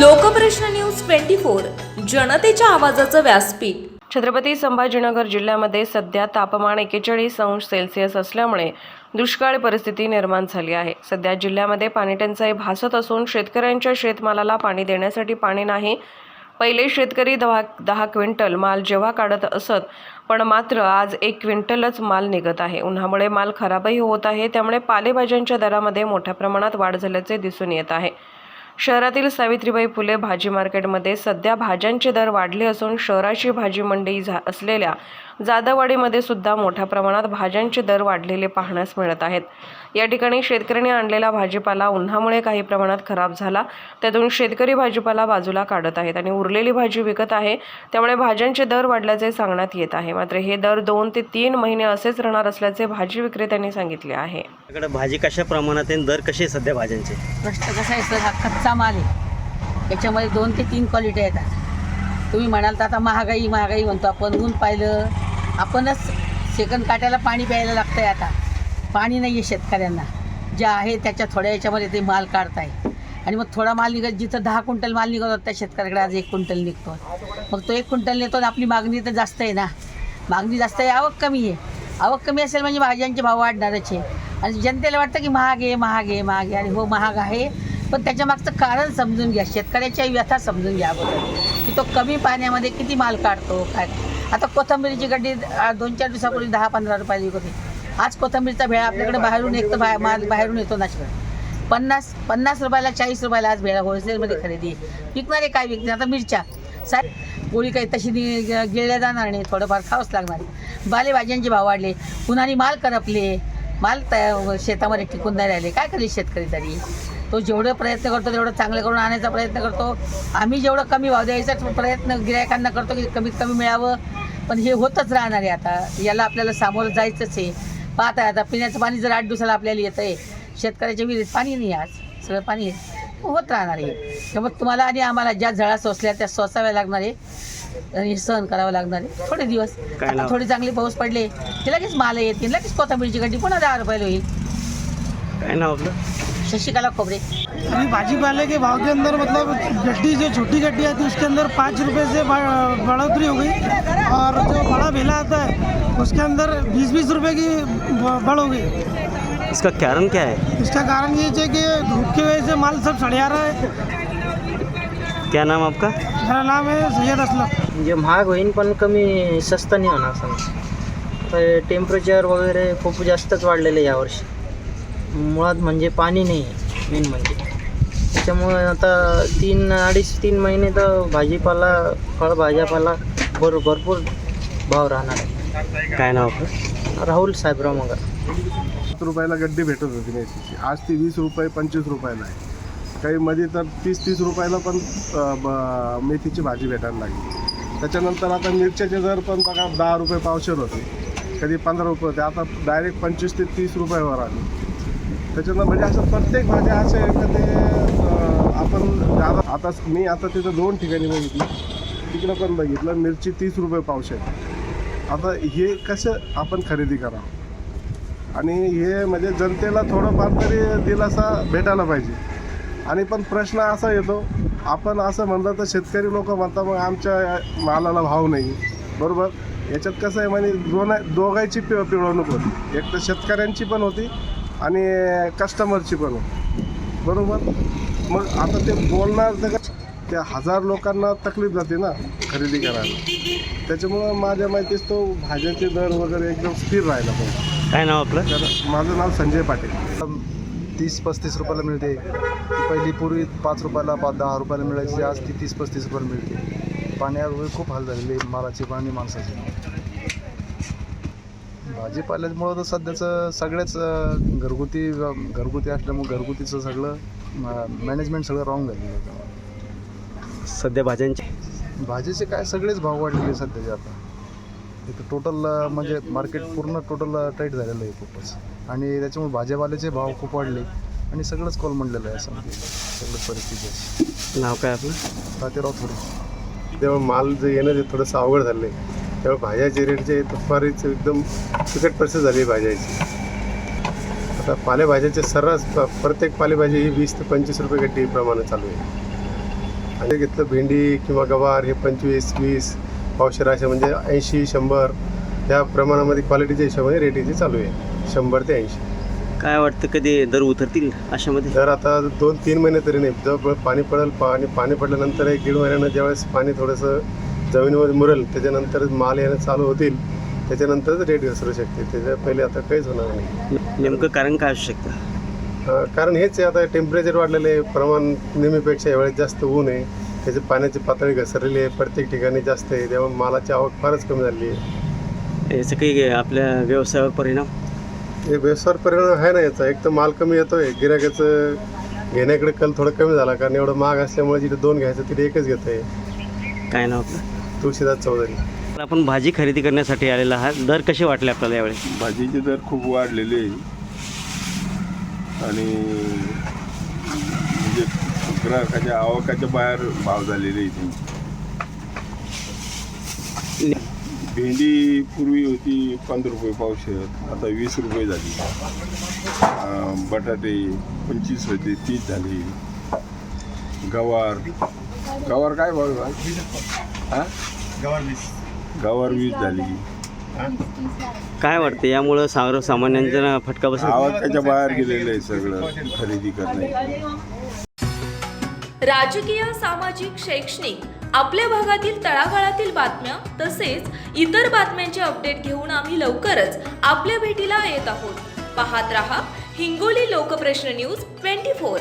Lokprashna news twenty four जनतेच्या आवाजाचं व्यासपीठ. छत्रपती संभाजीनगर जिल्ह्यामध्ये सध्या तापमान एकेचाळीस अंश सेल्सिअस असल्यामुळे दुष्काळ परिस्थिती निर्माण झाली आहे. सध्या जिल्ह्यामध्ये पाणीटंचाई भासत असून शेतकऱ्यांच्या शेतमालाला पाणी देण्यासाठी पाणी नाही. पहिले शेतकरी दहा दहा क्विंटल माल जेव्हा काढत असत पण मात्र आज एक क्विंटलच माल निघत आहे. उन्हामुळे माल खराबही होत आहे त्यामुळे पालेभाज्यांच्या दरामध्ये मोठ्या प्रमाणात वाढ झाल्याचे दिसून येत आहे. शहरातील सावित्रीबाई फुले भाजी मार्केटमध्ये सध्या भाज्यांचे दर वाढले असून शहराची भाजी मंडई झा असलेल्या जादवाडीमध्ये सुद्धा मोठ्या प्रमाणात भाज्यांचे दर वाढलेले पाहण्यास मिळत आहेत. या ठिकाणी शेतकऱ्यांनी आणलेला भाजीपाला उन्हामुळे काही प्रमाणात खराब झाला. त्यातून शेतकरी भाजीपाला बाजूला काढत आहेत आणि उरलेली भाजी विकत आहे. त्यामुळे भाज्यांचे दर वाढल्याचे सांगण्यात येत आहे. मात्र हे दर दोन ते तीन महिने असेच राहणार असल्याचे भाजी विक्रेत्यांनी सांगितले आहे. भाजी कशा प्रमाणात दर कसे आहे सध्या भाज्यांचे? प्रश्न कसा आहे सर? हा कच्चा माल आहे. याच्यामध्ये दोन ते तीन क्वालिटी येतात. तुम्ही म्हणाल तर आता महागाई महागाई म्हणतो आपण. ऊन पाहिलं आपणच सेकंद काट्याला पाणी प्यायला लागतं आहे आता. पाणी नाही आहे शेतकऱ्यांना. जे आहे त्याच्या थोड्या याच्यामध्ये ते माल काढताय. आणि मग थोडा माल निघत जिथं दहा क्विंटल माल निघत होता त्या शेतकऱ्याकडे आज एक क्विंटल निघतो मग तो एक क्विंटल नेतो आणि आपली मागणी तर जास्त आहे ना. मागणी जास्त आहे आवक कमी आहे. आवक कमी असेल म्हणजे भाज्यांचे भाव वाढणारच आहे. आणि जनतेला वाटतं की महाग आहे महाग आहे महाग आहे. आणि हो महाग आहे. पण त्याच्यामागचं कारण समजून घ्या. शेतकऱ्याच्या व्यथा समजून घ्या अगोदर. की तो कमी पाण्यामध्ये किती माल काढतो काय आता कोथंबीरीची गड्डी दोन चार दिवसापूर्वी दहा पंधरा रुपयाला विकत होती. आज कोथंबीरचा भेळा आपल्याकडे बाहेरून एक तर बाहेर माल बाहेरून येतो नाशिक पन्नास पन्नास रुपयाला चाळीस रुपयाला आज भेळा होलसेलमध्ये खरेदी आहे. विकणारे काय विकते आता मिरच्या. साहेब पोळी काही तशी नि- ग- गिळल्या जाणार नाही. थोडंफार खावंच लागणार. बालेभाज्यांचे भाव वाढले. उन्हाने माल करपले? माल तया शेतामध्ये टिकून नाही राहिले. काय करेल शेतकरी तरी? तो जेवढं प्रयत्न करतो तेवढं चांगलं करून आणायचा प्रयत्न करतो. आम्ही जेवढं कमी भाव द्यायचा प्रयत्न गिरायकांना करतो की कमीत कमी मिळावं. पण हे होतच राहणार आहे आता. याला आपल्याला सामोरं जायचंच आहे. पाहत आहे आता पिण्याचं पाणी जर आठ दिवसाला आपल्याला येतं आहे शेतकऱ्याच्या विहिरीत पाणी नाही आज. सगळं पाणी होत राहणार आहे. त्यामुळे तुम्हाला आणि आम्हाला ज्या झळा सोसल्या त्या सोसाव्या लागणार आहे. आणि सहन करावं लागणार आहे. थोडे दिवस. आता? थोडी चांगली पाऊस पडले. की लगेच माल येतील लगेच कोथंबीरची गड्डी पुन्हा दहा रुपयाला होईल. काय नाव आपलं? शशिकला खोबरे। अभी भाजी पाले के भाव के अंदर मतलब गड्डी जो छोटी गड्डी आती है उसके अंदर पाँच रुपए से बढ़ोतरी हो गई। और जो बड़ा भेला आता है उसके अंदर बीस बीस रुपए की बढ़ हो गई। इसका कारण क्या है? इसका कारण ये है कि धूप की वजह से माल सब सड़िया रहा है। क्या नाम आपका? मेरा नाम है सैयद असलम। म्हणजे महाग होईन पण कमी स्वस्त नाही होणार समजा. टेम्परेचर वगैरे खूप जास्तच वाढलेलं आहे यावर्षी. मुळात म्हणजे पाणी नाही आहे मेन म्हणजे. त्याच्यामुळे आता तीन अडीच तीन महिने तर भाजीपाला फळभाज्यापाला भर भरपूर भाव राहणार आहे. काय नाव आपलं? राहुल साहेबराव मगर सात रुपयाला गड्डी भेटत होती मेथीची आज ती वीस रुपये पंचवीस रुपयाला आहे. काही मध्ये तर तीस तीस रुपयाला पण अ, ब- मेथीची भाजी भेटायला लागली. त्याच्यानंतर आता मिरच्याचे दर पण बघा दहा रुपये पावशेर होते. कधी पंधरा रुपये होते. आता डायरेक्ट पंचवीस ते तीस रुपयावर आले. त्याच्यानं म्हणजे असं प्रत्येक भाज्या असं आहे का ते आपण जादा आता मी आता तिथं दोन ठिकाणी बघितलं. तिकडं पण बघितलं. मिरची तीस रुपये पावशे आता हे कसं आपण खरेदी करावं? आणि हे म्हणजे जनतेला थोडंफार तरी दिलासा भेटायला पाहिजे. आणि पण प्रश्न असा येतो आपण असं म्हणलं तर शेतकरी लोक म्हणतात मग आमच्या मालाला भाव नाही. बरोबर? याच्यात कसं आहे म्हणजे दोन दोघांची पि पिळवणूक होती. एक तर शेतकऱ्यांची पण होती आणि कस्टमरची पण. बरोबर? मग आता ते बोलणार तर का- त्या हजार लोकांना तकलीफ जाते ना खरेदी करायला. त्याच्यामुळं माझ्या माहितीच तो भाज्याचे दर वगैरे एकदम स्थिर राहायला पाहिजे काय नाव आपलं? तर माझं नाव संजय पाटील. तीस पस्तीस रुपयाला मिळते. पहिली पूर्वी पाच रुपयाला पाच दहा रुपयाला मिळायची. आज ती तीस पस्तीस रुपयाला मिळते. पाण्यावर खूप हाल झालेले मालाचे पाणी माणसाचे. भाजीपाल्यामुळं तर सध्याचं सगळ्याच घरगुती घरगुती असल्यामुळं घरगुतीचं सगळं मॅनेजमेंट सगळं रॉंग झालेलं आहे सध्या भाज्यांचे? भाजीचे काय सगळेच भाव वाढलेले सध्याचे आता. इथं टोटल म्हणजे मार्केट पूर्ण टोटल टाईट झालेलं आहे खूपच. आणि त्याच्यामुळे भाज्यापाल्याचे भाव खूप वाढले. आणि सगळंच कॉल म्हणलेलं आहे असं. म्हणजे सगळं परिस्थिती नाव काय आपलं? रात्री थोडी. तेव्हा माल जे येणं ते थोडंसं अवघड झालं आहे तेव्हा भाज्याचे रेट जे फारच एकदम तिकट परिस्थिती झाली भाज्याची. आता पालेभाज्याचे सर्रास प्रत्येक पालेभाजी ही वीस ते पंचवीस रुपये गड्डी प्रमाणे चालू आहे. आणि घेतलं भेंडी किंवा गवार हे पंचवीस वीस पावशेर असे म्हणजे ऐंशी शंभर या प्रमाणामध्ये क्वालिटीच्या हिशोबाने रेटीची चालू आहे. शंभर ते ऐंशी. काय वाटतं कधी दर उतरतील अशामध्ये? तर आता दोन तीन महिने तरी नाही. जवळ पाणी पडेल पाणी पाणी पडल्यानंतर एक दीड महिन्यानं ज्यावेळेस पाणी थोडंसं जमिनीमध्ये मुरेल त्याच्यानंतर माल येणं चालू होतील त्याच्यानंतरच रेट घसरू शकते त्याच्या पहिले आता काहीच होणार नाही. नेमकं कारण काय असू शकतं? कारण हेच आहे आता टेम्परेचर वाढलेलं आहे प्रमाण नेहमीपेक्षा यावेळेस जास्त ऊन आहे त्याची पाण्याची पातळी घसरलेली आहे प्रत्येक ठिकाणी जास्त आहे. त्यामुळे मालाची आवक फारच कमी झाली आहे. याचं काही आपल्या व्यवसायावर परिणाम? हे व्यवसायावर परिणाम आहे ना याचा. एक तर माल कमी येतोय गिरायकाचं घेण्याकडे कल थोडं कमी झाला कारण एवढं महाग असल्यामुळे जिथे दोन घ्यायचं तिथे एकच घेत आहे काय नाव आपलं? तुळशीदास चौधरी. आपण भाजी खरेदी करण्यासाठी आलेला आहात. दर कसे वाटले आपल्याला यावेळी? भाजीचे दर खूप वाढलेले आहे. आणि म्हणजे ग्राहकाच्या आवकाच्या बाहेर भाव झालेले त्यांचे भेंडी पूर्वी होती पंधरा रुपये पावशेर आता वीस रुपये झाली. बटाटे पंचवीस होते तीस झाले. गवार गवार काय भाव आहे? हा? गवार वीस. झाली. काय वाटतं? यामुळं सर्वसामान्यांचा फटका बसेल? आवकाच्या बाहेर गेलेलं आहे सगळं. खरेदी करणे. राजकीय सामाजिक शैक्षणिक आपल्या भागातील तळागाळातील बातम्या तसेच इतर बातम्यांचे अपडेट घेऊन आम्ही लवकरच आपल्या भेटीला येत आहोत. पाहत रहा Hingoli Lokprashna news twenty four.